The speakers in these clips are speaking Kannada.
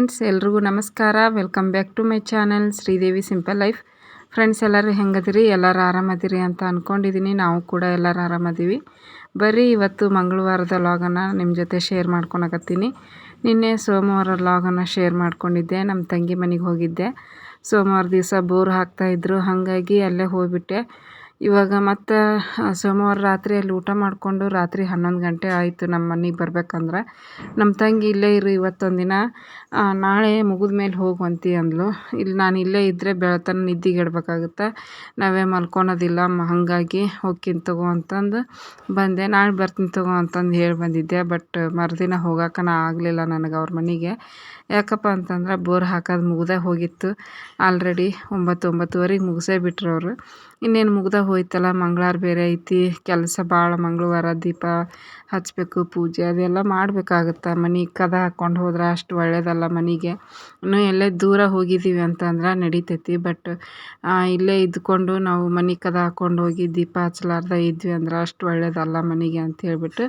ಫ್ರೆಂಡ್ಸ್, ಎಲ್ರಿಗೂ ನಮಸ್ಕಾರ. Welcome back to my channel Sridevi simple life. Friends, ಎಲ್ಲರೂ ಹೆಂಗದಿರಿ? ಎಲ್ಲರೂ ಆರಾಮದಿರಿ ಅಂತ ಅಂದ್ಕೊಂಡಿದ್ದೀನಿ ನಾವು ಕೂಡ ಎಲ್ಲರೂ ಆರಾಮದೀವಿ. ಬರೀ ಇವತ್ತು ಮಂಗಳವಾರದ ಲಾಗನ್ನು ನಿಮ್ಮ ಜೊತೆ ಶೇರ್ ಮಾಡ್ಕೊಳಕತ್ತೀನಿ ನಿನ್ನೆ ಸೋಮವಾರ ಲಾಗನ್ನು ಶೇರ್ ಮಾಡ್ಕೊಂಡಿದ್ದೆ. ನಮ್ಮ ತಂಗಿ ಮನೆಗೆ ಹೋಗಿದ್ದೆ. ಸೋಮವಾರ ದಿವಸ ಬೋರ್ ಹಾಕ್ತಾಯಿದ್ರು ಹಾಗಾಗಿ ಅಲ್ಲೇ ಹೋಗ್ಬಿಟ್ಟೆ. ಇವಾಗ ಮತ್ತೆ ಸೋಮವಾರ ರಾತ್ರಿ ಅಲ್ಲಿ ಊಟ ಮಾಡಿಕೊಂಡು ರಾತ್ರಿ ಹನ್ನೊಂದು ಗಂಟೆ ಆಯಿತು ನಮ್ಮ ಮನೆಗೆ ಬರ್ಬೇಕಂದ್ರೆ. ನಮ್ಮ ತಂಗಿ ಇಲ್ಲೇ ಇರು ಇವತ್ತೊಂದು ದಿನ ನಾಳೆ ಮುಗಿದ ಮೇಲೆ ಹೋಗುವಂತಿ ಅಂದ್ಲು. ಇಲ್ಲಿ ನಾನು ಇಲ್ಲೇ ಇದ್ದರೆ ಬೆಳತನ ನಿದ್ದೆಗೆಡ್ಬೇಕಾಗುತ್ತೆ ನಾವೇ ಮಲ್ಕೊಳೋದಿಲ್ಲ ಹಾಗಾಗಿ ಹೋಗ್ತೀನಿ ತಗೋ ಅಂತಂದು ಬಂದೆ. ನಾಳೆ ಬರ್ತೀನಿ ತಗೋ ಅಂತಂದು ಹೇಳಿ ಬಂದಿದ್ದೆ, ಬಟ್ ಮರುದಿನ ಹೋಗೋಕೆ ಆಗಲಿಲ್ಲ ನನಗೆ ಅವ್ರ ಮನೆಗೆ. ಯಾಕಪ್ಪ ಅಂತಂದ್ರೆ ಬೋರ್ ಹಾಕೋದು ಮುಗ್ದೇ ಹೋಗಿತ್ತು. ಆಲ್ರೆಡಿ ಒಂಬತ್ತು, ಒಂಬತ್ತುವರೆಗೆ ಮುಗಿಸೇ ಬಿಟ್ರು ಅವರು. ಇನ್ನೇನು ಮುಗ್ದೇ ಹೋಯ್ತಲ್ಲ ಮಂಗ್ಳವಾರ ಬೇರೆ ಐತಿ ಕೆಲಸ ಭಾಳ ಮಂಗಳವಾರ ದೀಪ. ಹಚ್ಚಬೇಕು ಪೂಜೆ, ಅದೆಲ್ಲ ಮಾಡಬೇಕಾಗತ್ತೆ ಮನೆ, ಕದ ಹಾಕ್ಕೊಂಡು ಹೋದ್ರೆ ಅಷ್ಟು ಒಳ್ಳೆಯದಲ್ಲ ಮನೆಗೆ. ಇನ್ನು ಎಲ್ಲೇ ದೂರ ಹೋಗಿದ್ದೀವಿ ಅಂತಂದ್ರೆ ನಡಿತೈತಿ ಬಟ್ ಇಲ್ಲೇ ಇದ್ದುಕೊಂಡು ನಾವು ಮನೆ ಕದ ಹಾಕ್ಕೊಂಡು ಹೋಗಿ ದೀಪ ಹಚ್ಲಾರ್ದೆ ಇದ್ವಿ ಅಂದ್ರೆ ಅಷ್ಟು ಒಳ್ಳೆಯದಲ್ಲ ಮನೆಗೆ ಅಂತ ಹೇಳಿಬಿಟ್ಟು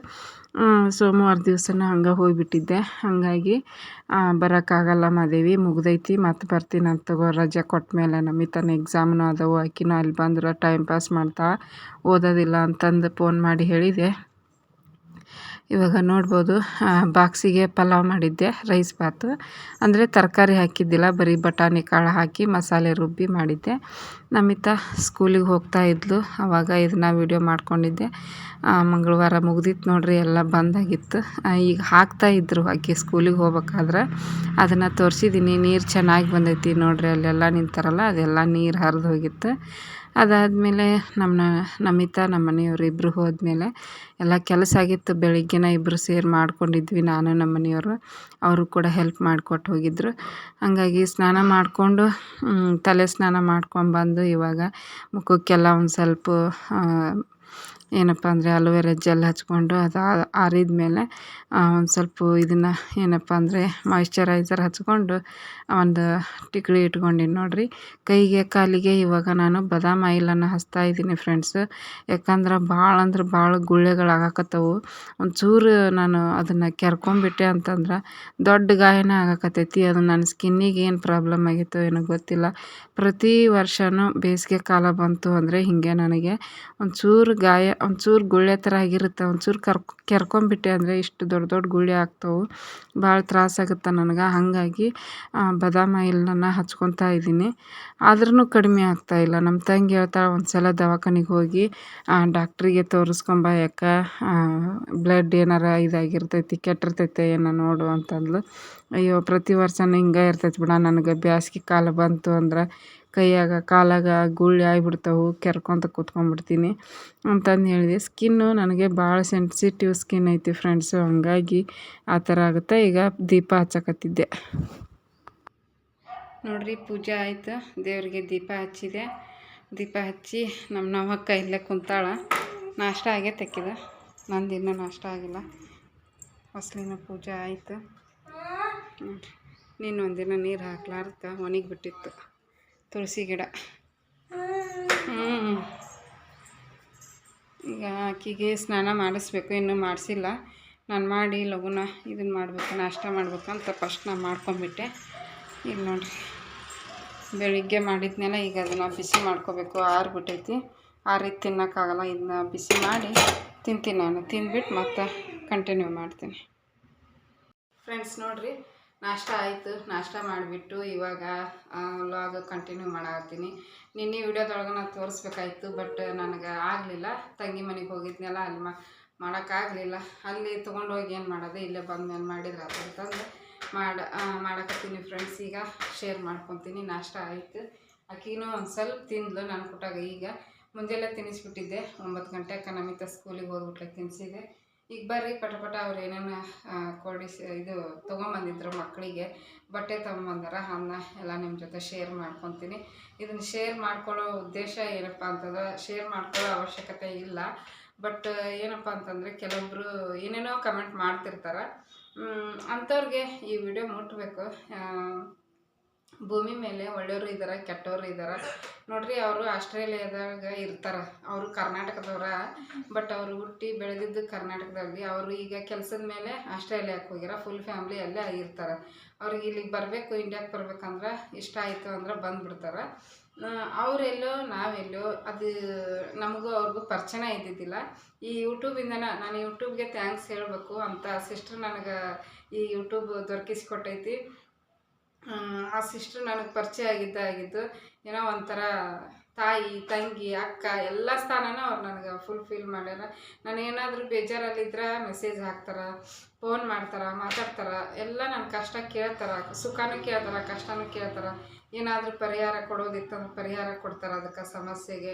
ಸೋಮವಾರ ದಿವ್ಸನ ಹಂಗೆ ಹೋಗಿಬಿಟ್ಟಿದ್ದೆ. ಹಾಗಾಗಿ ಬರೋಕ್ಕಾಗಲ್ಲ ಮಾದೇವಿ ಮುಗ್ದೈತಿ ಮತ್ತೆ ಬರ್ತೀನಿ ಅಂತ ತಗೋ ರಜೆ ಕೊಟ್ಟ ಮೇಲೆ ನಮಿತಾನ ಎಕ್ಸಾಮ್ನೂ ಅದಾವು, ಆಕಿನೂ ಅಲ್ಲಿ ಬಂದ್ರೆ ಟೈಮ್ ಪಾಸ್ ಮಾಡ್ತಾ ಓದೋದಿಲ್ಲ ಅಂತಂದು ಫೋನ್ ಮಾಡಿ ಹೇಳಿದೆ. ಇವಾಗ ನೋಡ್ಬೋದು ಬಾಕ್ಸಿಗೆ ಪಲಾವ್ ಮಾಡಿದ್ದೆ, ರೈಸ್ ಬಾತು. ಅಂದರೆ ತರಕಾರಿ ಹಾಕಿದ್ದಿಲ್ಲ, ಬರೀ ಬಟಾಣಿ ಕಾಳು ಹಾಕಿ ಮಸಾಲೆ ರುಬ್ಬಿ ಮಾಡಿದ್ದೆ. ನಮಿತ ಸ್ಕೂಲಿಗೆ ಹೋಗ್ತಾ ಇದ್ಲು ಆವಾಗ ಇದನ್ನ ವೀಡಿಯೋ ಮಾಡ್ಕೊಂಡಿದ್ದೆ. ಮಂಗಳವಾರ ಮುಗ್ದಿತ್ತು ನೋಡ್ರಿ, ಎಲ್ಲ ಬಂದಾಗಿತ್ತು. ಈಗ ಹಾಕ್ತಾ ಇದ್ರು, ಆಕೆ ಸ್ಕೂಲಿಗೆ ಹೋಗ್ಬೇಕಾದ್ರೆ. ಅದನ್ನು ತೋರಿಸಿದ್ದೀನಿ ನೀರು ಚೆನ್ನಾಗಿ ಬಂದೈತಿ ನೋಡ್ರಿ, ಅಲ್ಲೆಲ್ಲ ನಿಂತಾರಲ್ಲ, ಅದೆಲ್ಲ ನೀರು ಹರಿದು ಹೋಗಿತ್ತು. ಅದಾದಮೇಲೆ ನಮ್ಮ ನಮಿತಾ ನಮ್ಮ ಮನೆಯವ್ರು ಇಬ್ಬರು ಹೋದಮೇಲೆ ಎಲ್ಲ ಕೆಲಸ ಆಗಿತ್ತು. ಬೆಳಗ್ಗೆನ ಇಬ್ಬರು ಸೇರಿ ಮಾಡ್ಕೊಂಡಿದ್ವಿ, ನಾನು, ನಮ್ಮ ಮನೆಯವರು. ಅವರು ಕೂಡ ಹೆಲ್ಪ್ ಮಾಡಿಕೊಟ್ಟು ಹೋಗಿದ್ದರು ಹಾಗಾಗಿ ಸ್ನಾನ ಮಾಡಿಕೊಂಡು ತಲೆ ಸ್ನಾನ ಮಾಡ್ಕೊಂಡ್ಬಂದು ಇವಾಗ ಮುಖಕ್ಕೆಲ್ಲ ಒಂದು ಸ್ವಲ್ಪ ಏನಪ್ಪ ಅಂದರೆ ಅಲೋವೆರ ಜೆಲ್ ಹಚ್ಕೊಂಡು ಅದು ಆರಿದ ಮೇಲೆ ಒಂದು ಸ್ವಲ್ಪ ಇದನ್ನು ಏನಪ್ಪ ಅಂದರೆ ಮಾಯಿಶ್ಚರೈಸರ್ ಹಚ್ಕೊಂಡು ಒಂದು ಟಿಕ್ಲಿ ಇಟ್ಕೊಂಡೀನಿ ನೋಡಿರಿ. ಕೈಗೆ, ಕಾಲಿಗೆ ಇವಾಗ ನಾನು ಬದಾಮ್ ಆಯಿಲನ್ನು ಹಚ್ತಾ ಇದ್ದೀನಿ ಫ್ರೆಂಡ್ಸ್ ಯಾಕಂದ್ರೆ ಭಾಳ ಅಂದ್ರೆ ಭಾಳ ಗುಳ್ಳೆಗಳಾಗಕತ್ತವು. ಒಂಚೂರು ನಾನು ಅದನ್ನು ಕೆರ್ಕೊಂಬಿಟ್ಟೆ ಅಂತಂದ್ರೆ ದೊಡ್ಡ ಗಾಯನ ಆಗಕತ್ತೈತಿ. ಅದು ನನ್ನ ಸ್ಕಿನ್ನಿಗೆ ಏನು ಪ್ರಾಬ್ಲಮ್ ಆಗಿತ್ತು ಏನೋ ಗೊತ್ತಿಲ್ಲ. ಪ್ರತಿ ವರ್ಷವೂ ಬೇಸಿಗೆ ಕಾಲ ಬಂತು ಅಂದರೆ ಹೀಗೆ ನನಗೆ. ಒಂಚೂರು ಗಾಯ ಒಂಚೂರು ಗುಳ್ಳೆ ಥರ ಆಗಿರುತ್ತೆ, ಒಂಚೂರು ಕರ್ಕೊ, ಕೆರ್ಕೊಂಬಿಟ್ಟೆ ಅಂದರೆ ಇಷ್ಟು ದೊಡ್ಡ ದೊಡ್ಡ ಗುಳ್ಳೆ ಆಗ್ತವೆ. ಭಾಳ ತ್ರಾಸಾಗುತ್ತೆ ನನಗೆ, ಹಾಗಾಗಿ ಬದಾಮಿ ಆಯಿಲನ್ನ ಹಚ್ಕೊತಾ ಇದ್ದೀನಿ. ಆದ್ರೂ ಕಡಿಮೆ ಆಗ್ತಾಯಿಲ್ಲ ನಮ್ಮ ತಂಗಿ ಹೇಳ್ತಾಳೆ ಒಂದು ಸಲ ದವಾಖಾನಿಗೆ ಹೋಗಿ ಡಾಕ್ಟ್ರಿಗೆ ತೋರಿಸ್ಕೊಂಬ ಯಾಕೆ ಬ್ಲಡ್ ಏನಾರ ಇದಾಗಿರ್ತೈತಿ, ಕೆಟ್ಟಿರ್ತೈತೆ ಏನೋ ನೋಡು ಅಂತಂದ್ಲು. ಅಯ್ಯೋ, ಪ್ರತಿ ವರ್ಷವೂ ಹಿಂಗೆ ಇರ್ತೈತೆ ಬಿಡ, ನನಗೆ ಬ್ಯಾಸ್ಗೆ ಕಾಲ ಬಂತು ಅಂದ್ರೆ ಕೈಯಾಗ ಕಾಲಾಗ ಗುಳ್ಳೆ ಆಗಿಬಿಡ್ತಾವೆ, ಕೆರ್ಕೊತ ಕೂತ್ಕೊಂಡ್ಬಿಡ್ತೀನಿ ಅಂತಂದು ಹೇಳಿದೆ. ಸ್ಕಿನ್ನು ನನಗೆ ಭಾಳ ಸೆನ್ಸಿಟಿವ್ ಸ್ಕಿನ್ ಐತಿ ಫ್ರೆಂಡ್ಸು, ಹಾಗಾಗಿ ಆ ಥರ ಆಗುತ್ತೆ. ಈಗ ದೀಪ ಹಚ್ಚಕತ್ತಿದ್ದೆ. ನೋಡ್ರಿ, ಪೂಜೆ ಆಯಿತು. ದೇವರಿಗೆ ದೀಪ ಹಚ್ಚಿದೆ. ದೀಪ ಹಚ್ಚಿ ನಮ್ಮ ನಮ್ಮಕ್ಕ ಇಲ್ಲೇ ಕುಂತಾಳ. ನಾಷ್ಟ ಆಗೇ ತೆಕ್ಕಿದ. ನಂದು ಇನ್ನೂ ನಾಷ್ಟ ಆಗಿಲ್ಲ. ಹೊಸಲಿನ ಪೂಜೆ ಆಯಿತು. ನೋಡಿರಿ, ನೀನು ಒಂದಿನ ನೀರು ಹಾಕ್ಲಾರ್ದ, ಒಣಗಿಬಿಟ್ಟಿತ್ತು. ತುಳಸಿ ಗಿಡ. ಹ್ಞೂ ಈಗ ಆಕಿಗೆ ಸ್ನಾನ ಮಾಡಿಸ್ಬೇಕು, ಇನ್ನೂ ಮಾಡಿಸಿಲ್ಲ. ನಾನು ಮಾಡಿ ಲಘುನ ಇದನ್ನು ಮಾಡಬೇಕು, ನಾಷ್ಟ ಮಾಡ್ಬೇಕಂತ ಫಸ್ಟ್ ನಾನು ಮಾಡ್ಕೊಂಬಿಟ್ಟೆ ಈಗ ನೋಡಿರಿ, ಬೆಳಿಗ್ಗೆ ಮಾಡಿದ್ನೆಲ್ಲ ಈಗ ಅದನ್ನು ಬಿಸಿ ಮಾಡ್ಕೋಬೇಕು ಆರಿಬಿಟ್ಟೈತಿ ರೀತಿ ತಿನ್ನೋಕ್ಕಾಗಲ್ಲ, ಇದನ್ನ ಬಿಸಿ ಮಾಡಿ ತಿಂತೀನಿ ನಾನು. ತಿಂದ್ಬಿಟ್ಟು ಮತ್ತೆ ಕಂಟಿನ್ಯೂ ಮಾಡ್ತೀನಿ. ಫ್ರೆಂಡ್ಸ್ ನೋಡಿರಿ ನಾಷ್ಟ ಆಯಿತು, ನಾಷ್ಟ ಮಾಡಿಬಿಟ್ಟು ಇವಾಗ ವ್ಲಾಗ್ ಕಂಟಿನ್ಯೂ ಮಾಡಾಕತ್ತೀನಿ. ನಿನ್ನೆ ವಿಡಿಯೋದೊಳಗೆ ನಾನು ತೋರಿಸ್ಬೇಕಾಯ್ತು ಬಟ್ ನನಗೆ ಆಗಲಿಲ್ಲ. ತಂಗಿ ಮನೆಗೆ ಹೋಗಿದ್ನಲ್ಲ, ಅಲ್ಲಿ ಮಾಡೋಕ್ಕಾಗಲಿಲ್ಲ ಅಲ್ಲಿ ತೊಗೊಂಡೋಗಿ ಏನು ಮಾಡೋದು, ಇಲ್ಲೇ ಬಂದ ಮೇಲೆ ಅದು ಅಂತಂದು ಮಾಡಿ ಮಾಡಕತ್ತೀನಿ ಫ್ರೆಂಡ್ಸ್ ಈಗ ಶೇರ್ ಮಾಡ್ಕೊತೀನಿ. ನಾಷ್ಟ ಆಯಿತು. ಆಕಿನೂ ಒಂದು ಸ್ವಲ್ಪ ತಿಂದ್ಲು, ನಾನು ಕೊಟ್ಟಾಗ ಈಗ. ಮುಂಜಾನೆ ತಿನ್ನಿಸ್ಬಿಟ್ಟಿದ್ದೆ. ಒಂಬತ್ತು ಗಂಟೆಗೆ ನಮಿತ ಸ್ಕೂಲಿಗೆ ಹೋಗ್ಬಿಟ್ಲೆ ತಿನ್ನಿಸಿದೆ ಈಗ ಬರ್ರಿ ಪಟ ಪಟ ಅವ್ರು ಏನೇನು ಕೊಡಿಸಿ ಇದು ತೊಗೊಂಬಂದಿದ್ರು ಮಕ್ಕಳಿಗೆ ಬಟ್ಟೆ ತೊಗೊಂಬಂದಾರ ಅದನ್ನ ಎಲ್ಲ ನಿಮ್ಮ ಜೊತೆ ಶೇರ್ ಮಾಡ್ಕೊತೀನಿ. ಇದನ್ನು ಶೇರ್ ಮಾಡ್ಕೊಳ್ಳೋ ಉದ್ದೇಶ ಏನಪ್ಪ ಅಂತಂದ್ರೆ ಶೇರ್ ಮಾಡ್ಕೊಳ್ಳೋ ಅವಶ್ಯಕತೆ ಇಲ್ಲ. ಬಟ್ ಏನಪ್ಪ ಅಂತಂದರೆ ಕೆಲವೊಬ್ಬರು ಏನೇನೋ ಕಮೆಂಟ್ ಮಾಡ್ತಿರ್ತಾರೆ. ಅಂಥವ್ರಿಗೆ ಈ ವಿಡಿಯೋ ಮುಟ್ಟಬೇಕು ಭೂಮಿ ಮೇಲೆ ಒಳ್ಳೆಯವರು ಇದ್ದಾರೆ ಕೆಟ್ಟವರು ಇದ್ದಾರೆ ನೋಡ್ರಿ ಅವರು ಆಸ್ಟ್ರೇಲಿಯಾದಾಗ ಇರ್ತಾರೆ, ಅವರು ಕರ್ನಾಟಕದವ್ರ. ಬಟ್ ಅವರು ಹುಟ್ಟಿ ಬೆಳೆದಿದ್ದು ಕರ್ನಾಟಕದಲ್ಲಿ ಅವರು ಈಗ ಕೆಲಸದ ಮೇಲೆ ಆಸ್ಟ್ರೇಲಿಯಾಕ್ಕೆ ಹೋಗ್ಯಾರ ಫುಲ್ ಫ್ಯಾಮ್ಲಿ ಅಲ್ಲೇ ಇರ್ತಾರೆ. ಅವ್ರಿಗೆ ಇಲ್ಲಿಗೆ ಬರಬೇಕು ಇಂಡಿಯಾಕ್ಕೆ ಬರ್ಬೇಕಂದ್ರೆ ಇಷ್ಟ ಆಯಿತು ಅಂದ್ರೆ ಬಂದುಬಿಡ್ತಾರೆ. ಅವರೆಲ್ಲೋ, ನಾವೆಲ್ಲೋ, ಅದು ನಮಗೂ ಅವ್ರಿಗೂ ಪರಿಚಯ ಇದ್ದಿದ್ದಿಲ್ಲ. ಈ ಯೂಟ್ಯೂಬಿಂದನ ನಾನು ಯೂಟ್ಯೂಬ್ಗೆ ಥ್ಯಾಂಕ್ಸ್ ಹೇಳಬೇಕು ಅಂತ ಸಿಸ್ಟರ್ ನನಗೆ ಈ ಯೂಟ್ಯೂಬ್ ದೊರಕಿಸ್ಕೊಟ್ಟೈತಿ. ಆ, ಸಿಸ್ಟರ್ ನನಗೆ ಪರಿಚಯ ಆಗಿದ್ದಾಗಿದ್ದು ಏನೋ ಒಂಥರ ತಾಯಿ ತಂಗಿ ಅಕ್ಕ ಎಲ್ಲ ಸ್ಥಾನನ ಅವ್ರು ನನಗೆ ಫುಲ್ಫಿಲ್ ಮಾಡ್ಯಾರ. ನಾನು ಏನಾದರೂ ಬೇಜಾರಲ್ಲಿದ್ರೆ ಮೆಸೇಜ್ ಹಾಕ್ತಾರೆ ಫೋನ್ ಮಾಡ್ತಾರೆ ಮಾತಾಡ್ತಾರೆ ಎಲ್ಲ ನನ್ನ ಕಷ್ಟ ಕೇಳ್ತಾರೆ ಸುಖನೂ ಕೇಳ್ತಾರೆ ಕಷ್ಟನೂ ಕೇಳ್ತಾರೆ. ಏನಾದರೂ ಪರಿಹಾರ ಕೊಡೋದಿತ್ತಂದ್ರೆ ಪರಿಹಾರ ಕೊಡ್ತಾರೆ ಅದಕ್ಕೆ ಸಮಸ್ಯೆಗೆ.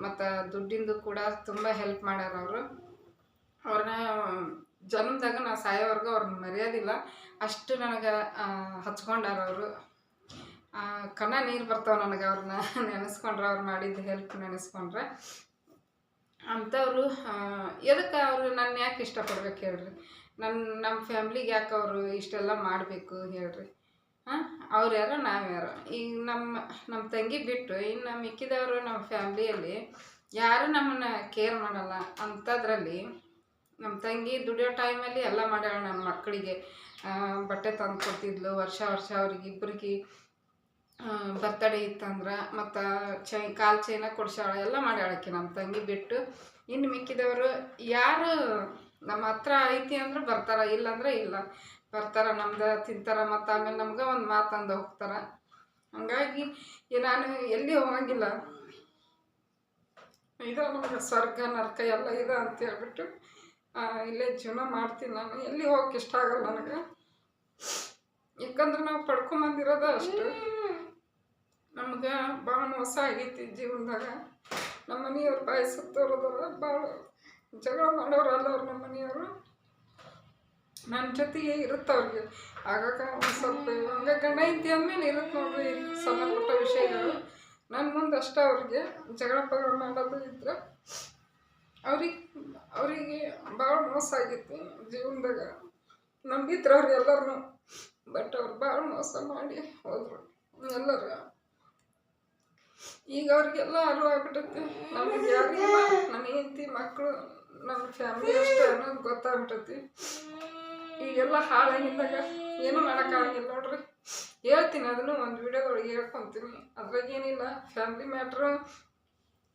ಮತ್ತು ದುಡ್ಡಿಂದು ಕೂಡ ತುಂಬ ಹೆಲ್ಪ್ ಮಾಡ್ಯಾರ ಅವರು. ಅವ್ರನ್ನ ಜನ್ಮದಾಗ ನಾ ಸಾಯೋವರೆಗೂ ಅವ್ರನ್ನ ಮರೆಯೋದಿಲ್ಲ. ಅಷ್ಟು ನನಗೆ ಹಚ್ಕೊಂಡಾರ ಅವರು. ಕಣ್ಣ ನೀರು ಬರ್ತಾವೆ ನನಗೆ ಅವ್ರನ್ನ ನೆನೆಸ್ಕೊಂಡ್ರೆ, ಅವ್ರು ಮಾಡಿದ್ದು ಹೆಲ್ಪ್ ನೆನೆಸ್ಕೊಂಡ್ರೆ. ಅಂಥವ್ರು ಎದಕ್ಕೆ ಅವರು ನನ್ನ ಯಾಕೆ ಇಷ್ಟಪಡ್ಬೇಕು ಹೇಳ್ರಿ? ನನ್ನ ನಮ್ಮ ಫ್ಯಾಮ್ಲಿಗೆ ಯಾಕೆ ಅವರು ಇಷ್ಟೆಲ್ಲ ಮಾಡಬೇಕು ಹೇಳ್ರಿ? ಹಾಂ ಅವ್ರು ಯಾರೋ, ನಾವು ಯಾರೋ? ಈಗ ನಮ್ಮ ನಮ್ಮ ತಂಗಿ ಬಿಟ್ಟು ಇನ್ನು ಮಿಕ್ಕಿದವರು ನಮ್ಮ ಫ್ಯಾಮ್ಲಿಯಲ್ಲಿ ಯಾರೂ ನಮ್ಮನ್ನು ಕೇರ್ ಮಾಡಲ್ಲ ಅಂಥದ್ರಲ್ಲಿ ನಮ್ಮ ತಂಗಿ ದುಡಿಯೋ ಟೈಮಲ್ಲಿ ಎಲ್ಲ ಮಾಡ್ಯಾಳ ನನ್ನ ಮಕ್ಕಳಿಗೆ. ಬಟ್ಟೆ ತಂದು ಕೊಡ್ತಿದ್ಲು. ವರ್ಷ ವರ್ಷ ಅವ್ರಿಗೆ ಇಬ್ಬರಿಗೆ ಬರ್ತಡೇ ಇತ್ತಂದ್ರೆ ಮತ್ತು ಚೈ ಕಾಲು ಚೈನ ಕೊಡ್ಸಾಳ ಎಲ್ಲ ಮಾಡ್ಯಾಳಕ್ಕೆ ನಮ್ಮ ತಂಗಿ ಬಿಟ್ಟು. ಇನ್ನು ಮಿಕ್ಕಿದವರು ಯಾರು ನಮ್ಮ ಹತ್ರ ಐತಿ ಅಂದ್ರೆ ಬರ್ತಾರ, ಇಲ್ಲಂದ್ರೆ ಇಲ್ಲ. ಬರ್ತಾರ, ನಮ್ದು ತಿಂತಾರ ಮತ್ತು ಆಮೇಲೆ ನಮ್ಗೆ ಒಂದು ಮಾತಂದು ಹೋಗ್ತಾರ. ಹಂಗಾಗಿ ನಾನು ಎಲ್ಲಿ ಹೋಗಂಗಿಲ್ಲ. ಇದು ನಮ್ಗೆ ಸ್ವರ್ಗ, ನರ್ಕ ಎಲ್ಲ ಇದೆ ಅಂತ ಹೇಳ್ಬಿಟ್ಟು ಇಲ್ಲೇ ಜೀವನ ಮಾಡ್ತೀನಿ ನಾನು. ಎಲ್ಲಿ ಹೋಗಕ್ಕೆ ಇಷ್ಟ ಆಗಲ್ಲ ನನಗೆ. ಯಾಕಂದ್ರೆ ನಾವು ಪಡ್ಕೊಂಬಂದಿರೋದು ಅಷ್ಟು. ನಮ್ಗೆ ಭಾಳ ಮೋಸ ಆಗೈತಿ ಜೀವನದಾಗ. ನಮ್ಮ ಮನೆಯವ್ರು ಬಾಯಿ ಸುತ್ತೋರದವ್ರ ಭಾಳ ಜಗಳ ಮಾಡೋರು ಅಲ್ಲವ್ರು ನಮ್ಮ ಮನೆಯವರು. ನನ್ನ ಜೊತೆಗೆ ಇರುತ್ತೆ ಅವ್ರಿಗೆ. ಆಗಾಗ ಒಂದು ಸ್ವಲ್ಪ ಹಂಗೆ ಗಂಡ ಐತಿ ಅಂದಮೇಲೆ ಇರುತ್ತೆ ನೋಡ್ರಿ ಸಣ್ಣ ಪುಟ್ಟ ವಿಷಯಗಳು. ನನ್ನ ಮುಂದೆ ಅಷ್ಟೇ ಅವ್ರಿಗೆ ಜಗಳ ಪಗಳ ಮಾಡೋದು ಇದ್ರೆ ಅವ್ರಿಗೆ, ಅವರಿಗೆ ಭಾಳ ಮೋಸ ಆಗಿತ್ತು ಜೀವನದಾಗ. ನಂಬಿದ್ರು ಅವ್ರು ಎಲ್ಲರೂ ಬಟ್ ಅವ್ರು ಭಾಳ ಮೋಸ ಮಾಡಿ ಹೋದ್ರು ಎಲ್ಲರೂ. ಈಗ ಅವ್ರಿಗೆಲ್ಲ ಅರಿವು ಆಗ್ಬಿಟ್ಟೈತಿ ನಮಗೆ ಯಾರಿಲ್ಲ ನನ್ನ ಹೆಂಡತಿ ಮಕ್ಕಳು ನಮ್ಮ ಫ್ಯಾಮಿಲಿ ಅಷ್ಟೇ ಅನ್ನೋದು ಗೊತ್ತಾಗ್ಬಿಟ್ಟೈತಿ ಈಗೆಲ್ಲ ಹಾಳಾಗಿದ್ದಾಗ ಏನೂ ಮಾಡೋಕ್ಕಾಗಿಲ್ಲ ನೋಡ್ರಿ. ಹೇಳ್ತೀನಿ, ಅದನ್ನು ಒಂದು ವಿಡಿಯೋದೊಳಗೆ ಹೇಳ್ಕೊತೀನಿ. ಅದ್ರಾಗ ಏನಿಲ್ಲ ಫ್ಯಾಮ್ಲಿ ಮ್ಯಾಟ್ರು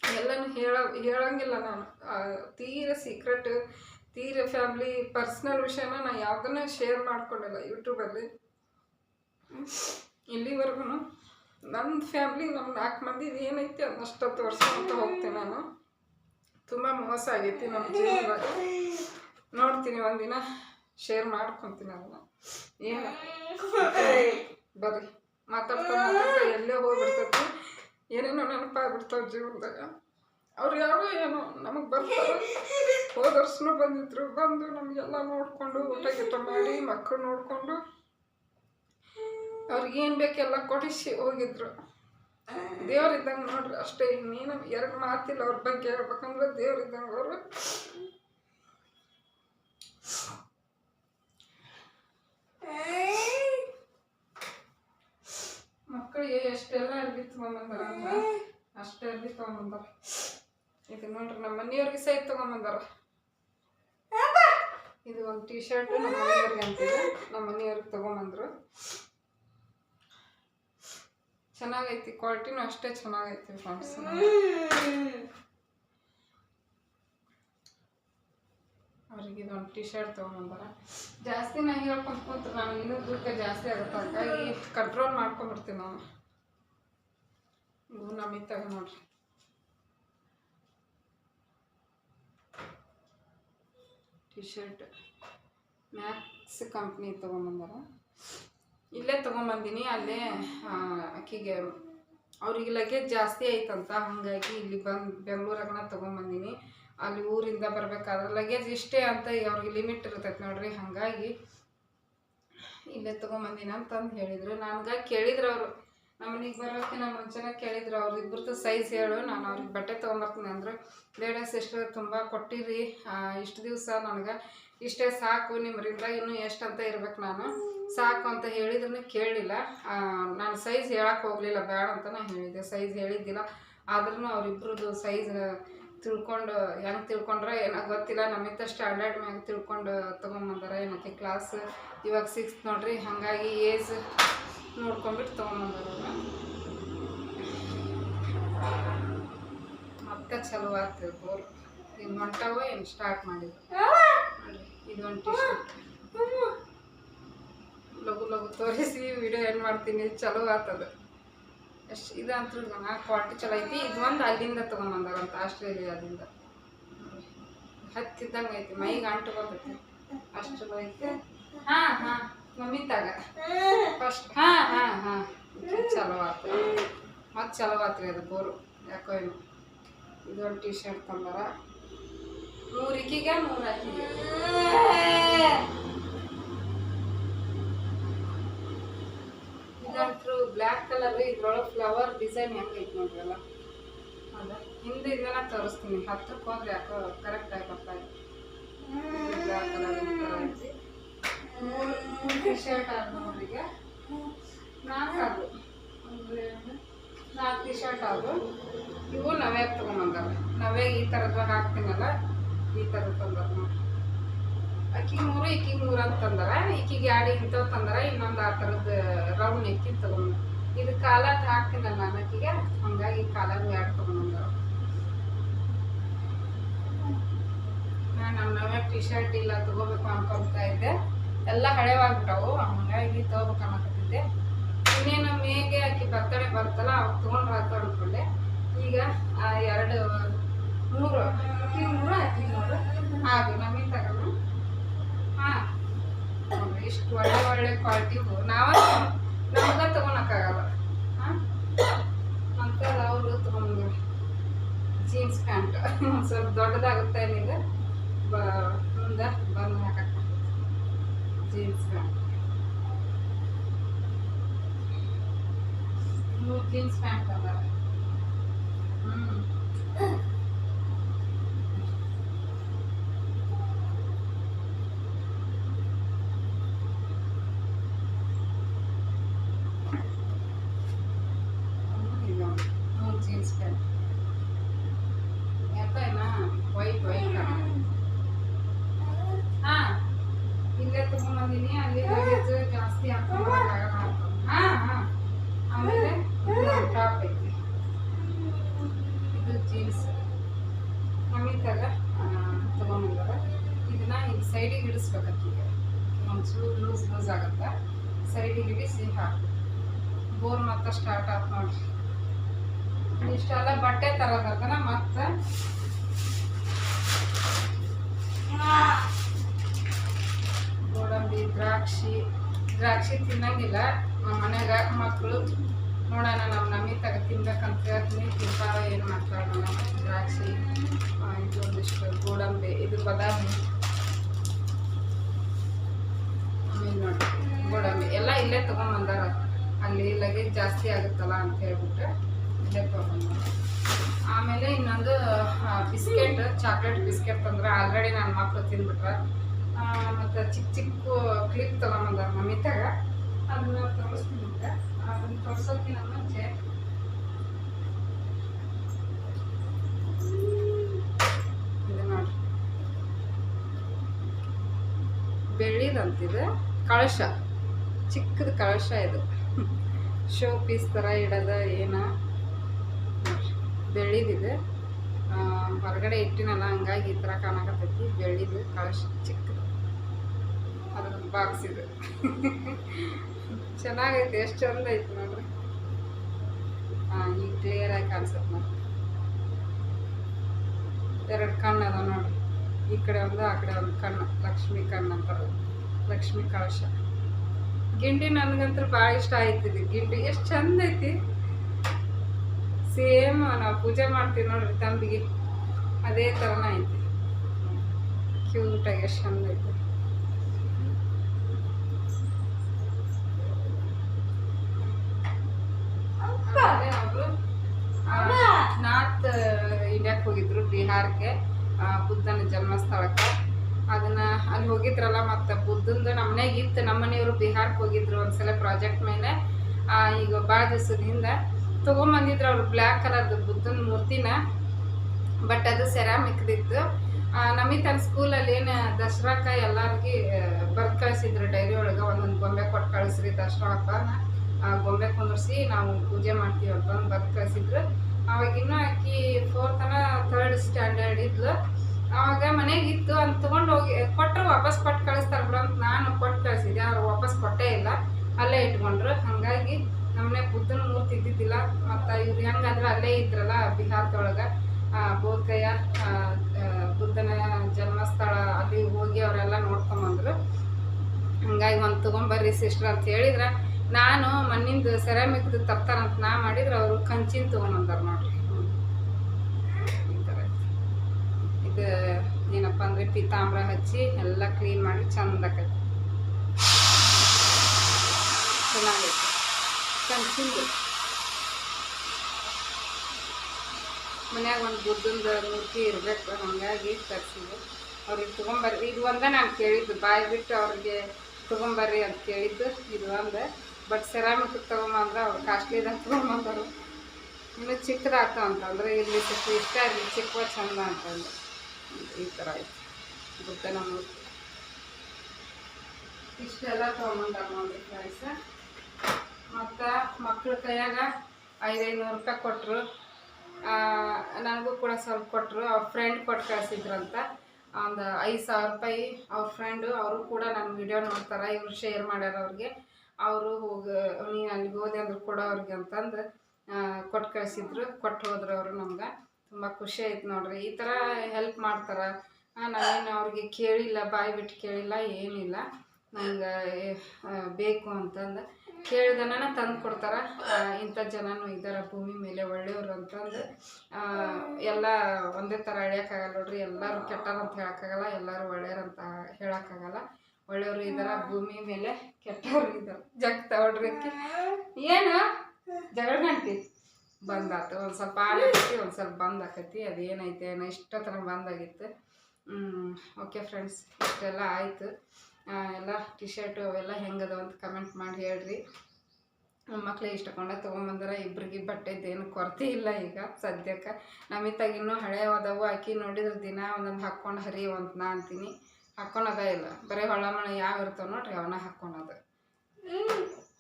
ಎಲ್ಲನೂ ಹೇಳ ಹೇಳಂಗಿಲ್ಲ ನಾನು. ತೀರ ಸೀಕ್ರೆಟ್ ತೀರ ಫ್ಯಾಮ್ಲಿ ಪರ್ಸ್ನಲ್ ವಿಷಯನ ನಾನು ಯಾವುದನ್ನ ಶೇರ್ ಮಾಡ್ಕೊಂಡಿಲ್ಲ ಯೂಟ್ಯೂಬಲ್ಲಿ ಇಲ್ಲಿವರೆಗೂ ನನ್ನ ಫ್ಯಾಮ್ಲಿ ನಮ್ಮ ನಾಲ್ಕು ಮಂದಿ ಏನೈತಿ ಅದನ್ನಷ್ಟ ತೋರಿಸ್ಕೊಂತ ಹೋಗ್ತೀನಿ ನಾನು. ತುಂಬ ಮೋಸ ಆಗೈತಿ ನಮ್ಮ ಜೀವನದಾಗ. ನೋಡ್ತೀನಿ ಒಂದಿನ ಶೇರ್ ಮಾಡ್ಕೊತೀನಿ ಅದನ್ನ. ಏನು? ಬರ್ರಿ. ಮಾತಾಡ್ತಾ ಮಾತಾಡ್ತಾ ಎಲ್ಲೇ ಹೋಗ್ಬಿಡ್ತೈತಿ. ಏನೇನೋ ನೆನಪಾಗ್ಬಿಡ್ತಾವೆ ಜೀವನದಾಗ. ಅವ್ರು ಯಾರೋ ಏನೋ ನಮಗೆ ಬರ್ತಾರೆ. ಹೋದ ವರ್ಷನೂ ಬಂದಿದ್ರು. ಬಂದು ನಮಗೆಲ್ಲ ನೋಡಿಕೊಂಡು ಊಟ ಗೀಟ ಮಾಡಿ ಮಕ್ಕಳು ನೋಡಿಕೊಂಡು ಅವ್ರಿಗೇನು ಬೇಕೆಲ್ಲ ಕೊಡಿಸಿ ಹೋಗಿದ್ರು. ದೇವ್ರಿದ್ದಂಗೆ ನೋಡ್ರಿ ಅಷ್ಟೇ. ಇನ್ನೇನು ಎರಡು ಮಾತಿಲ್ಲ ಅವ್ರ ಬಗ್ಗೆ ಹೇಳ್ಬೇಕಂದ್ರೆ ದೇವ್ರಿದ್ದಂಗೆ ಅವರು. ಮಕ್ಕಳಿಗೆ ಎಷ್ಟೆಲ್ಲ ಅರ್ಬಿ ತೊಗೊಂಬಂದಾರ ಅಂದ್ರೆ? ಅಷ್ಟೇ ಅರ್ಬಿ ತೊಗೊಂಬಂದಾರ. ಇದು ನೋಡ್ರಿ ನಮ್ಮ ಮನೆಯವ್ರಿಗೆ ಸಹಿತ ತೊಗೊಂಬಂದಾರ. ಇದು ಒಂದು ಟಿ ಶರ್ಟ್ ನಮ್ಮ ಮನೆಯವ್ರಿಗೆ ಅಂತಿದೆ. ನಮ್ಮ ಮನೆಯವ್ರಿಗೆ ತೊಗೊಂಬಂದ್ರು. ಚೆನ್ನಾಗೈತಿ ಕ್ವಾಲಿಟಿನೂ ಅಷ್ಟೇ ಚೆನ್ನಾಗೈತಿ ಫ್ರೆಂಡ್ಸ್ ಅವ್ರಿಗೆ ಒಂದು ಟಿ ಶರ್ಟ್ ತೊಗೊಂಬಂದಾರ. ಜಾಸ್ತಿ ನಾನು ಹೇಳ್ಕೊಂಡು ಕೂತ್ರೆ, ನಾನು ಇನ್ನೂ ದುಡ್ಡು ಜಾಸ್ತಿ ಆಗುತ್ತೆ ಹಾಗಾಗಿ ಕಂಟ್ರೋಲ್ ಮಾಡ್ಕೊಂಬಿಡ್ತೀನಿ ನಾನು. ಇವು ನಮಗೆ ನೋಡ್ರಿ. ಟಿ ಶರ್ಟ್ ಮ್ಯಾಕ್ಸ್ ಕಂಪ್ನಿ ತೊಗೊಂಬಂದಾರ. ಇಲ್ಲೇ ತೊಗೊಂಬಂದಿನಿ, ಅಲ್ಲೇ ಆಕಿಗೆ ಅವ್ರಿಗೆ ಲಗೇಜ್ ಜಾಸ್ತಿ ಆಯ್ತಂತ, ಹಾಗಾಗಿ ಇಲ್ಲಿ ಬಂದು ಬೆಂಗಳೂರಾಗನ ತೊಗೊಂಬಂದಿನಿ. ಅಲ್ಲಿ ಊರಿಂದ ಬರಬೇಕಾದ್ರೆ ಲಗೇಜ್ ಇಷ್ಟೇ ಅಂತ ಅವ್ರಿಗೆ ಲಿಮಿಟ್ ಇರ್ತೈತೆ ನೋಡ್ರಿ. ಹಾಗಾಗಿ ಇಲ್ಲೇ ತೊಗೊಂಬಂದಿನಿ ಅಂತಂದು ಹೇಳಿದ್ರು. ನನ್ಗೆ ಕೇಳಿದ್ರು ಅವರು. ನಮ್ಮ ಮನೆಗೆ ಬರೋಕ್ಕಿಂತ ಮುಂಚೆನೇ ಕೇಳಿದ್ರು. ಅವ್ರು ಇಬ್ಬರದ್ದು ಸೈಜ್ ಹೇಳು. ನಾನು ಅವ್ರಿಗೆ ಬಟ್ಟೆ ತೊಗೊಂಬರ್ತೀನಿ ಅಂದರು. ಬೇಡ ಸಿಸ್ಟರ್ ತುಂಬ ಕೊಟ್ಟಿರಿ. ಇಷ್ಟು ದಿವಸ ನನಗೆ ಇಷ್ಟೇ ಸಾಕು. ನಿಮ್ಮರಿಂದ ಇನ್ನೂ ಎಷ್ಟು ಅಂತ ಇರ್ಬೇಕು ನಾನು. ಸಾಕು ಅಂತ ಹೇಳಿದ್ರು ಕೇಳಲಿಲ್ಲ ನಾನು ಸೈಜ್ ಹೇಳಕ್ಕೆ ಹೋಗಲಿಲ್ಲ. ಬೇಡ ಅಂತ ನಾನು ಹೇಳಿದ್ದೆ. ಸೈಜ್ ಹೇಳಿದ್ದಿಲ್ಲ. ಆದ್ರೂ ಅವರಿಬ್ರದ್ದು ಸೈಜ್ ತಿಳ್ಕೊಂಡು, ಹೆಂಗೆ ತಿಳ್ಕೊಂಡ್ರೆ ಏನೋ ಗೊತ್ತಿಲ್ಲ, ನಮ್ಮಿಂದ ಸ್ಟ್ಯಾಂಡರ್ಡ್ ಮ್ಯಾಗ ತಿಳ್ಕೊಂಡು ತೊಗೊಂಬಂದಾರ. ಏನಕ್ಕೆ ಕ್ಲಾಸ್ ಇವಾಗ ಸಿಕ್ಸ್ ನೋಡ್ರಿ, ಹಾಗಾಗಿ ಏಜ್ ನೋಡ್ಕೊಂಬಿಟ್ಟು ತೊಗೊಂಬಂದಾರ ಮತ್ತೆ ಚಲೋ ಆಗ್ತದೆ ಬೋರ್ ಏನು ಹೊಂಟಾವ ಏನು ಸ್ಟಾರ್ಟ್ ಮಾಡಿದ್ರು ಇದು ಒಂದು ಟಿ ಶರ್ಟ್ ಲಘು ಲಘು ತೋರಿಸಿ ವಿಡಿಯೋ ಏನು ಮಾಡ್ತೀನಿ? ಚಲೋ ಆಗ್ತದೆ ಎಷ್ಟು ಇದಂತೂ ಆ ಕ್ವಾಲಿಟಿ ಚಲೋ ಐತಿ. ಇದು ಒಂದು ಅಲ್ಲಿಂದ ತೊಗೊಂಬಂದಾರಂತ ಆಸ್ಟ್ರೇಲಿಯಾದಿಂದ. ಹತ್ತಿದ್ದಂಗೆ ಐತಿ, ಮೈಗೆ ಅಂಟು ಬರ್ತೈತಿ ಅಷ್ಟು ಚಲೋ ಐತಿ. ಹಾಂ ಹಾಂ ಮಮ್ಮಿ ತಗ ಫಸ್ಟ್ ಹಾಂ ಹಾಂ. ಹಾಂ ಚಲೋ ಆತು. ಮತ್ತು ಚಲೋ ಆತ್ರಿ ಅದು ಬೋರು. ಯಾಕೋ ಏನು. ಇದೊಂದು ಟೀ ಶರ್ಟ್ ತಂದಾರ ಮೂರು ಇಕ್ಕಿಗೆ ಮೂರು ಅಕ್ಕಿಗೆ ಇದಂತೂ ಬ್ಲ್ಯಾಕ್ ಕಲರ್ ಇದ್ರೊಳಗೆ ಫ್ಲವರ್ ಡಿಸೈನ್ ಹೆಂಗೈತೆ ನೋಡ್ರಲ್ಲ? ಹಿಂದೆ? ಇದನ್ನ ತೋರಿಸ್ತೀನಿ. ಹತ್ತಕ್ಕೆ ಹೋದ್ರೆ ಯಾಕೋ ಕರೆಕ್ಟ್ ಆಗಿ ಬರ್ತಾ ಇದೆ. ಬ್ಲ್ಯಾಕ್ ಕಲರ್ ಐತಿ ಮೂರು ಮೂರು ಟಿ ಶರ್ಟ್ ಆದ ನೋಡ್ರಿಗೆ? ನಾಲ್ಕು ಅದು ಒಂದು ನಾಲ್ಕು ಟಿ ಶರ್ಟ್ ಇವು ನವ್ಯಾಗ ತೊಗೊಂಬಂದಾರ ನವ್ಯಾಗ ಈ ತರದ್ ಹಾಕ್ತೀನಲ್ಲ? ಈ ಥರದ್ದು ತಂದಾರ ನೋಡಿ ಅಕ್ಕಿಗೆ ಮೂರು ಈಕಿಗೆ ಮೂರು ಅಂತ ತಂದಾರ. ಈಕಿಗೆ ಎರಡು ಇಂಥವು ತಂದಾರ. ಇನ್ನೊಂದು ಆ ಥರದ ರೌಂಡ್ ಎತ್ತಿ ತಗೊಂಡು ಇದು ಕಾಲ ಹಾಕ್ತೀನಲ್ಲ ನಾನು ಅಕ್ಕಿಗೆ ಹಂಗಾಗಿ ಕಾಲಾಗ ಎರಡು ತಗೊಂಡು ನಾನು ನವ್ಯ ಟಿ ಶರ್ಟ್ ಇಲ್ಲ ತಗೋಬೇಕು ಅನ್ಕೊಂತ ಇದ್ದೆ. ಎಲ್ಲ ಹಳೆವಾಗ್ಬಿಟ್ಟವು. ಹಂಗಾಗಿ ತಗೋಬೇಕು ಅನ್ನಕತ್ತಿದ್ದೆ. ಇನ್ನೇನು ಮೇಗೆ ಅಕ್ಕಿ ಬರ್ತಡೆ ಬರ್ತಲ್ಲ, ಅವಾಗ ತೊಗೊಂಡು ಅನ್ಕೊಂಡೆ ಈಗ ಆ ಎರಡು ಮೂರು ಆಕಿ ಮೂರು ಆಕಿ ಮೂರು ಹಾಗೆ ನಮಗೆ ತಗೊಂಡು ಹಾಂ ನೋಡ್ರಿ ಇಷ್ಟು ಒಳ್ಳೆ ಒಳ್ಳೆ ಕ್ವಾಲಿಟಿವು ನಾವ ನಮ್ಗೆ ತೊಗೊಳಕ್ಕಾಗಲ್ಲ ಹಾಂ ಅಂತ ಅವರು ತೊಗೊಂಡು ಜೀನ್ಸ್ ಪ್ಯಾಂಟ್ ಸ್ವಲ್ಪ ದೊಡ್ಡದಾಗುತ್ತೆ ನಿಮಗೆ ಬ ಮುಂದೆ ಬಂದು ಹಾಕಕ್ಕೆ ಜೀನ್ಸ್ ಪ್ಯಾಂಟ್ ಮೂರು ಜೀನ್ಸ್ ಪ್ಯಾಂಟ್ ಅದಾವ ಹ್ಞೂ ಇದು ಮೂರು ಜೀನ್ಸ್ ಪ್ಯಾಂಟ್ ಯಾಕ ಏನ ವೈಟ್ ವೈಟ್ ಹಾಂ ಇಲ್ಲೇ ತೊಗೊಂಬಂದಿನಿ ಅಲ್ಲಿ ಲಗೇಜ್ ಜಾಸ್ತಿ ಹಾಕೊಂಬರಕ್ಕಾಗಲ್ಲ ಹಾಂ ಹಾಂ ಆಮೇಲೆ ಟಾಪ್ ಐತಿ ಇದು ಜೀನ್ಸ್ ನಮಿತಾಗ ತೊಗೊಂಬಂದಾರ ಇದನ್ನ ಈಗ ಸೈಡಿಗೆ ಇಡಿಸ್ಬೇಕೀಗ ಒಂಚೂರು ಲೂಸ್ ಲೂಸ್ ಆಗುತ್ತೆ ಸೈಡಿಗೆ ಇಡಿಸಿ ಹಾಕು ಬೋರ್ ಮತ್ತೆ ಸ್ಟಾರ್ಟ್ ಆಯ್ತು ನೋಡ್ರಿ ಇಷ್ಟೆಲ್ಲ ಬಟ್ಟೆ ತರೋದಕ್ಕನ ಮತ್ತೆ? ಗೋಡಂಬಿ ದ್ರಾಕ್ಷಿ. ದ್ರಾಕ್ಷಿ ತಿನ್ನಂಗಿಲ್ಲ. ನಮ್ಮ ಮನೆಗ ಮಕ್ಕಳು ನೋಡೋಣ ನಾವು ನಮಗೆ ತಗ ತಿನ್ಬೇಕಂತ ಹೇಳ್ತೀನಿ. ತಿಂತಾರ ಏನು ನೋಡೋಣ. ದ್ರಾಕ್ಷಿ ಆ, ಇದು ಒಂದಿಷ್ಟು ಗೋಡಂಬಿ ಇದು ಬದಾಮಿ. ಆಮೇಲೆ ನೋಡಿ ಗೋಡಂಬಿ ಎಲ್ಲ ಇಲ್ಲೇ ತೊಗೊಂಬಂದಾರ ಅಲ್ಲಿ ಲಗೇಜ್ ಜಾಸ್ತಿ ಆಗುತ್ತಲ್ಲ ಅಂತ ಹೇಳ್ಬಿಟ್ಟು ಆಮೇಲೆ ಇನ್ನೊಂದು ಬಿಸ್ಕೆಟ್, ಚಾಕ್ಲೇಟ್ ಬಿಸ್ಕೆಟ್ ತಂದ್ರೆ ಆಲ್ರೆಡಿ ನನ್ನ ಮಕ್ಕಳು ತಿಂದ್ಬಿಟ್ರೆ. ಮತ್ತು ಚಿಕ್ಕ ಚಿಕ್ಕ ಕ್ಲಿಪ್ ತೊಗೊಂಬಂದಾರ ಮಮ್ಮಿತಾಗ ಅದನ್ನ ಅಂತ ಅದನ್ನ ತೋರ್ಸೋಕ್ಕಿಂತ ಮುಂಚೆ. ಇದು ಬೆಳ್ಳಿದಂತಿದೆ. ಕಳಶ. ಚಿಕ್ಕದ ಕಳಶ ಇದು. ಶೋ ಪೀಸ್ ಥರ ಇಡೋದ ಏನ? ಬೆಳ್ಳಿದಿದೆ ಹೊರಗಡೆ ಇಟ್ಟಿನಲ್ಲ ಹಂಗಾಗಿ ಈ ಥರ ಕಾಣಕತ್ತೈತಿ. ಬೆಳ್ಳಿದು ಕಳಶ ಚಿಕ್ಕದು. ಅದ್ರ ಬಾಕ್ಸ್ ಇದು. ಚೆನ್ನಾಗೈತೆ, ಎಷ್ಟು ಚಂದ ಐತೆ ನೋಡ್ರಿ. ಹಾಂ ಈಗ ಕ್ಲಿಯರ್ ಆಗಿ ಕಾಣಿಸುತ್ತೆ ನೋಡಿ ಎರಡು ಕಣ್ಣು ಅದ ನೋಡ್ರಿ. ಈ ಕಡೆ ಒಂದು, ಆ ಕಡೆ ಒಂದು ಕಣ್ಣು. ಲಕ್ಷ್ಮಿ ಕಣ್ಣು ಅಂತಾರೆ ಲಕ್ಷ್ಮಿ ಕಳಶ. ಗಿಂಡಿ ನನಗಂತೂ ಭಾಳ ಇಷ್ಟ ಆಯ್ತಿದೆ ಗಿಂಡಿ ಎಷ್ಟು ಚಂದ ಐತಿ ಸೇಮ್ ನಾವು ಪೂಜೆ ಮಾಡ್ತೀವಿ ನೋಡ್ರಿ ತಂಬಿಗೆ. ಅದೇ ಥರನ ಐತಿ. ಕ್ಯೂಟಾಗಿ ಎಷ್ಟು ಚಂದ ಐತೆ. ನಾರ್ತ್ ಇಂಡಿಯಾಕ್ ಹೋಗಿದ್ರು ಬಿಹಾರ್ಗೆ. ಆ, ಬುದ್ಧನ ಜನ್ಮಸ್ಥಳಕ್ಕೆ. ಅದನ್ನ ಅಲ್ಲಿ ಹೋಗಿದ್ರಲ್ಲ ಮತ್ತು ಬುದ್ಧಂದು ನಮ್ಮನೆಗಿತ್ತು ನಮ್ಮನೆಯವರು ಇತ್ತು. ನಮ್ಮ ಮನೆಯವರು ಬಿಹಾರಕ್ಕೆ ಹೋಗಿದ್ರು ಒಂದ್ಸಲ ಪ್ರಾಜೆಕ್ಟ್ ಮೇಲೆ. ಆ, ಈಗ ಭಾಳ ದಿವಸದ ಹಿಂದೆ. ತೊಗೊಂಬಂದಿದ್ರು ಅವರು ಬ್ಲ್ಯಾಕ್ ಕಲರ್ದು ಬುದ್ಧನ ಮೂರ್ತಿನ, ಬಟ್ ಅದು ಸೆರಾಮಿಕ್ದಿತ್ತು. ನಮಗೆ ತನ್ನ ಸ್ಕೂಲಲ್ಲಿ ಏನು ದಸರಾಕ ಎಲ್ಲರಿಗೆ ಬರ್ದು ಕಳಿಸಿದ್ರು ಡೈರಿ ಒಳಗೆ, ಒಂದೊಂದು ಗೊಂಬೆ ಕೊಟ್ಟು ಕಳಿಸ್ರಿ ದಸರಾ ಹಬ್ಬನ ಗೊಂಬೆ ಕುಂದರ್ಸಿ ನಾವು ಪೂಜೆ ಮಾಡ್ತೀವಿ ಅಂತಂದು ಬರ್ದು ಕಳಿಸಿದ್ರು. ಅವಾಗಿನ್ನೂ ಆಕಿ ಫೋರ್ತನ ಥರ್ಡ್ ಸ್ಟ್ಯಾಂಡರ್ಡ್ ಇದ್ಲು. ಅವಾಗ ಮನೆಗೆ ಇತ್ತು ಅಂತ ತೊಗೊಂಡು ಹೋಗಿ ಕೊಟ್ಟರು ವಾಪಸ್ ಕೊಟ್ಟು ಕಳಿಸ್ತಾರೆ ಬಿಡು ಅಂತ ನಾನು ಕೊಟ್ಟು ಕಳಿಸಿದ್ದೆ, ಅವ್ರು ವಾಪಸ್ ಕೊಟ್ಟೇ ಇಲ್ಲ. ಅಲ್ಲೇ ಇಟ್ಕೊಂಡ್ರು. ಹಾಗಾಗಿ ನಮ್ಮನೆ ಬುದ್ಧನ ಮೂರ್ತಿ ಇದ್ದಿದ್ದಿಲ್ಲ ಮತ್ತು ಇವ್ರು ಹೆಂಗಂದ್ರೆ ಅಲ್ಲೇ ಇದ್ರಲ್ಲ ಬಿಹಾರದೊಳಗೆ ಬೋಧಗಯ ಬುದ್ಧನ ಜನ್ಮಸ್ಥಳ ಅಲ್ಲಿ ಹೋಗಿ ಅವರೆಲ್ಲ ನೋಡ್ಕೊಂಬಂದ್ರು ಹಂಗಾಗಿ ಒಂದು ತೊಗೊಂಬರ್ರಿ ಸಿಸ್ಟರ್ ಅಂತ ಹೇಳಿದ್ರೆ. ನಾನು ಮಣ್ಣಿಂದ ಸೆರಾಮಿಕ್ದು ತರ್ತಾರಂತ ನಾ ಮಾಡಿದ್ರೆ ಅವರು ಕಂಚಿನ ತೊಗೊಂಬಂದಾರ ನೋಡ್ರಿ. ಇದು ಏನಪ್ಪ ಅಂದರೆ ಪೀತಾಂಬ್ರ ಹಚ್ಚಿ ಎಲ್ಲ ಕ್ಲೀನ್ ಮಾಡಿ ಚಂದಾಕೈತಿ ಚೆನ್ನಾಗೈತಿ. ಕಂಚಿಂದು. ಮನ್ಯಾಗ ಒಂದು ಬುದ್ಧಂದ ಮೂರ್ತಿ ಇರಬೇಕು, ಹಾಗಾಗಿ ತರಿಸಿದ್ದು ಅವ್ರಿಗೆ ತೊಗೊಂಬರ್ರಿ ಇದು ಒಂದೇ ನಾನು ಕೇಳಿದ್ದು, ಬಾಯಿ ಬಿಟ್ಟು ಅವ್ರಿಗೆ ತೊಗೊಂಬರ್ರಿ ಅಂತ ಕೇಳಿದ್ದು, ಇದು ಒಂದು. ಬಟ್ ಸೆರಾಮಿಕ್ ತೊಗೊಂಬಂದ್ರೆ ಅವ್ರು ಕಾಸ್ಟ್ಲಿದಾಗ ತೊಗೊಂಬಂದರು. ಇನ್ನು ಚಿಕ್ಕದಾತ ಅಂತಂದ್ರೆ, ಇಲ್ಲಿ ಸ್ವಲ್ಪ ಇಷ್ಟ ಇರಲಿ ಚಿಕ್ಕ ಚಂದ ಅಂತಂದು. ಈ ಥರ ಆಯಿತು ಬುದ್ಧನ ಮೂರ್ತಿ. ಇಷ್ಟೆಲ್ಲ ತೊಗೊಂಬಂದ್ರೆ ಪ್ರೈಸ ಮತ್ತು ಮಕ್ಕಳ ಕೈಯಾಗ ಐದೈನೂರು ರೂಪಾಯಿ ಕೊಟ್ಟರು ನನಗೂ ಕೂಡ ಸ್ವಲ್ಪ ಕೊಟ್ಟರು ಅವ್ರ ಫ್ರೆಂಡ್ ಕೊಟ್ಟು ಕಳಿಸಿದ್ರಂತ. ಒಂದು ಐದು ಸಾವಿರ ರೂಪಾಯಿ ಅವ್ರ ಫ್ರೆಂಡು ಅವರು ಕೂಡ ನನ್ನ ವಿಡಿಯೋ ನೋಡ್ತಾರೆ, ಇವರು ಶೇರ್ ಮಾಡ್ಯಾರ ಅವ್ರಿಗೆ. ಅವರು ಹೋಗಿ ನೀನು ಅಲ್ಲಿಗೆ ಹೋದೆ ಅಂದ್ರೆ ಕೊಡೋ ಅವ್ರಿಗೆ ಅಂತಂದು ಕೊಟ್ಟು ಕಳಿಸಿದ್ರು. ಕೊಟ್ಟು ಹೋದ್ರು ಅವರು ನಮ್ಗೆ. ತುಂಬ ಖುಷಿ ಆಯ್ತು ನೋಡ್ರಿ. ಈ ಥರ ಹೆಲ್ಪ್ ಮಾಡ್ತಾರೆ. ನಾವೇನು ಅವ್ರಿಗೆ ಕೇಳಿಲ್ಲ, ಬಾಯಿ ಬಿಟ್ಟು ಕೇಳಿಲ್ಲ, ಏನಿಲ್ಲ. ನಂಗೆ ಬೇಕು ಅಂತಂದು. ಕೇಳಿದನ ತಂದು ಕೊಡ್ತಾರೆ. ಇಂಥ ಜನನೂ ಇದ್ದಾರೆ ಭೂಮಿ ಮೇಲೆ ಒಳ್ಳೆಯವರು ಅಂತಂದು. ಎಲ್ಲ ಒಂದೇ ಥರ ಅಳಿಯೋಕ್ಕಾಗಲ್ಲ ನೋಡ್ರಿ, ಎಲ್ಲರೂ ಕೆಟ್ಟರು ಅಂತ ಹೇಳೋಕ್ಕಾಗಲ್ಲ, ಎಲ್ಲರೂ ಒಳ್ಳೆಯವ್ರು ಅಂತ ಹೇಳೋಕ್ಕಾಗಲ್ಲ. ಒಳ್ಳೆಯವರು ಇದ್ದಾರೆ ಭೂಮಿ ಮೇಲೆ ಕೆಟ್ಟವರು ಇದ್ದಾರೆ ಜಗ್ ಅಕ್ಕಿ ಏನು? ಜಗಳ ಗಂಟಿ ಬಂದಾತು, ಒಂದು ಸ್ವಲ್ಪ ಆಡೈತಿ ಒಂದು ಸ್ವಲ್ಪ ಬಂದ್ ಆಕೈತಿ, ಅದೇನೈತೆ, ಏನೋ ಏನೋ ಇಷ್ಟೊತ್ತರ ಬಂದಾಗಿತ್ತು ಓಕೆ ಫ್ರೆಂಡ್ಸ್ ಇಷ್ಟೆಲ್ಲ ಆಯಿತು. ಎಲ್ಲ ಟಿ ಶರ್ಟು ಅವೆಲ್ಲ ಹೆಂಗದ ಅಂತ ಕಮೆಂಟ್ ಮಾಡಿ ಹೇಳ್ರಿ. ಮಕ್ಳಿಗೆ ಇಷ್ಟಕೊಂಡ ತೊಗೊಂಬಂದ್ರೆ, ಇಬ್ರಿಗೆ ಬಟ್ಟೆದೇನು ಕೊರತೆ ಇಲ್ಲ ಈಗ ಸದ್ಯಕ್ಕೆ. ನಮಿತಾಗ ಇನ್ನೂ ಹಳೆ ಅದಾವು ಆಕಿ ನೋಡಿದ್ರೆ ದಿನ ಒಂದೊಂದು ಹಾಕ್ಕೊಂಡು ಹರಿಯುವಂತ ನಾ ಅಂತೀನಿ. ಹಾಕ್ಕೊಳೋದ ಇಲ್ಲ. ಬರೀ ಹೊಳ ಮಳ ಯಾವ ಇರ್ತಾವ ನೋಡ್ರಿ ಅವನ್ನ ಹಾಕ್ಕೊಳೋದು.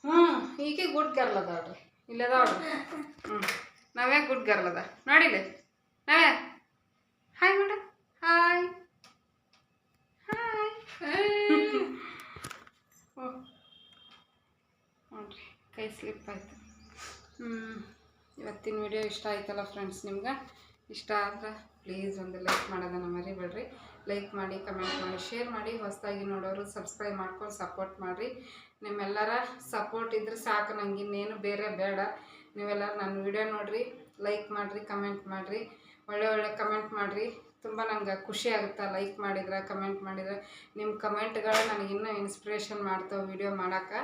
ಹ್ಞೂ ಈಕೆ ಗುಡ್ ಗರ್ಲ್ ಅದಾಳ್ರಿ ಇಲ್ಲದಾವ್ರಿ ಹ್ಞೂ ನಾವೇ ಗುಡ್ ಗರ್ಲ್ ಅದ. ನೋಡಿಲಿ? ನಾವೇ? ಹಾಯ್ ಮೇಡಮ್ ಹಾಯ್ ಓ ನೋಡ್ರಿ ಕೈ ಸ್ಲಿಪ್ ಆಯ್ತು. ಇವತ್ತಿನ ವಿಡಿಯೋ ಇಷ್ಟ ಆಯ್ತಲ್ಲ ಫ್ರೆಂಡ್ಸ್ ನಿಮ್ಗೆ? ಇಷ್ಟ ಆದ್ರೆ ಪ್ಲೀಸ್ ಒಂದು ಲೈಕ್ ಮಾಡೋದನ್ನು ಮರಿಬೇಡ್ರಿ. ಲೈಕ್ ಮಾಡಿ ಕಮೆಂಟ್ ಮಾಡಿ ಶೇರ್ ಮಾಡಿ, ಹೊಸದಾಗಿ ನೋಡೋರು ಸಬ್ಸ್ಕ್ರೈಬ್ ಮಾಡ್ಕೊಂಡು ಸಪೋರ್ಟ್ ಮಾಡಿರಿ. ನಿಮ್ಮೆಲ್ಲರ ಸಪೋರ್ಟ್ ಇದ್ರೆ ಸಾಕು, ನಂಗೆ ಇನ್ನೇನು ಬೇರೆ ಬೇಡ. ನೀವೆಲ್ಲರೂ ನನ್ನ ವಿಡಿಯೋ ನೋಡಿರಿ ಲೈಕ್ ಮಾಡಿರಿ ಕಮೆಂಟ್ ಮಾಡಿರಿ. ಒಳ್ಳೆ ಒಳ್ಳೆ ಕಮೆಂಟ್ ಮಾಡಿರಿ. ತುಂಬ ನಂಗೆ ಖುಷಿ ಆಗುತ್ತೆ ಲೈಕ್ ಮಾಡಿದ್ರೆ, ಕಮೆಂಟ್ ಮಾಡಿದ್ರೆ. ನಿಮ್ಮ ಕಮೆಂಟ್ಗಳು ನನಗೆ ಇನ್ನೂ ಇನ್ಸ್ಪಿರೇಷನ್ ಮಾಡ್ತಾವೆ ವಿಡಿಯೋ ಮಾಡೋಕೆ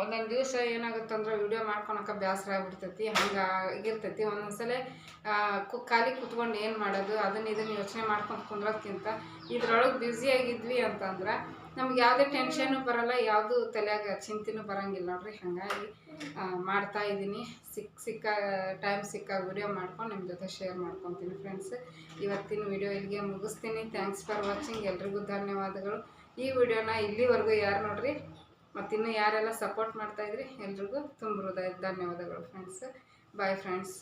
ಒಂದೊಂದು ದಿವಸ ಏನಾಗುತ್ತೆ ಅಂದ್ರೆ ವಿಡಿಯೋ ಮಾಡ್ಕೊಳಕ್ಕೆ ಬೇಸರ ಆಗ್ಬಿಡ್ತೈತಿ, ಹಂಗೆ ಆಗಿರ್ತೈತಿ. ಒಂದೊಂದ್ಸಲ ಕು, ಖಾಲಿ ಕುತ್ಕೊಂಡು ಏನು ಮಾಡೋದು, ಅದನ್ನ ಇದನ್ನು ಯೋಚನೆ ಮಾಡ್ಕೊಂಡು ಕುಂದ್ರೋದ್ಕಿಂತ ಇದ್ರೊಳಗೆ ಬ್ಯುಸಿಯಾಗಿದ್ವಿ ಅಂತಂದ್ರೆ ನಮ್ಗೆ ಯಾವುದೇ ಟೆನ್ಷನು ಬರಲ್ಲ, ಯಾವುದು ತಲೆಯಾಗ ಚಿಂತೆನೂ ಬರಂಗಿಲ್ಲ ನೋಡ್ರಿ. ಹಾಗಾಗಿ ಮಾಡ್ತಾ ಇದ್ದೀನಿ. ಸಿಕ್ಕ ಸಿಕ್ಕ ಟೈಮ್ ಸಿಕ್ಕಾಗ ವಿಡಿಯೋ ಮಾಡ್ಕೊಂಡು ನಿಮ್ಮ ಜೊತೆ ಶೇರ್ ಮಾಡ್ಕೊತೀನಿ ಫ್ರೆಂಡ್ಸ್ ಇವತ್ತಿನ ವಿಡಿಯೋ ಇಲ್ಲಿಗೆ ಮುಗಿಸ್ತೀನಿ. ಥ್ಯಾಂಕ್ಸ್ ಫಾರ್ ವಾಚಿಂಗ್ ಎಲ್ರಿಗೂ ಧನ್ಯವಾದಗಳು. ಈ ವಿಡಿಯೋನ ಇಲ್ಲಿವರೆಗೂ ಯಾರು ನೋಡ್ರಿ? ಮತ್ತು ಇನ್ನು ಯಾರೆಲ್ಲ ಸಪೋರ್ಟ್ ಮಾಡ್ತಾಯಿದ್ರಿ ಎಲ್ರಿಗೂ ತುಂಬ ಹೃದಯ ಧನ್ಯವಾದಗಳು ಫ್ರೆಂಡ್ಸ್ ಬಾಯ್ ಫ್ರೆಂಡ್ಸ್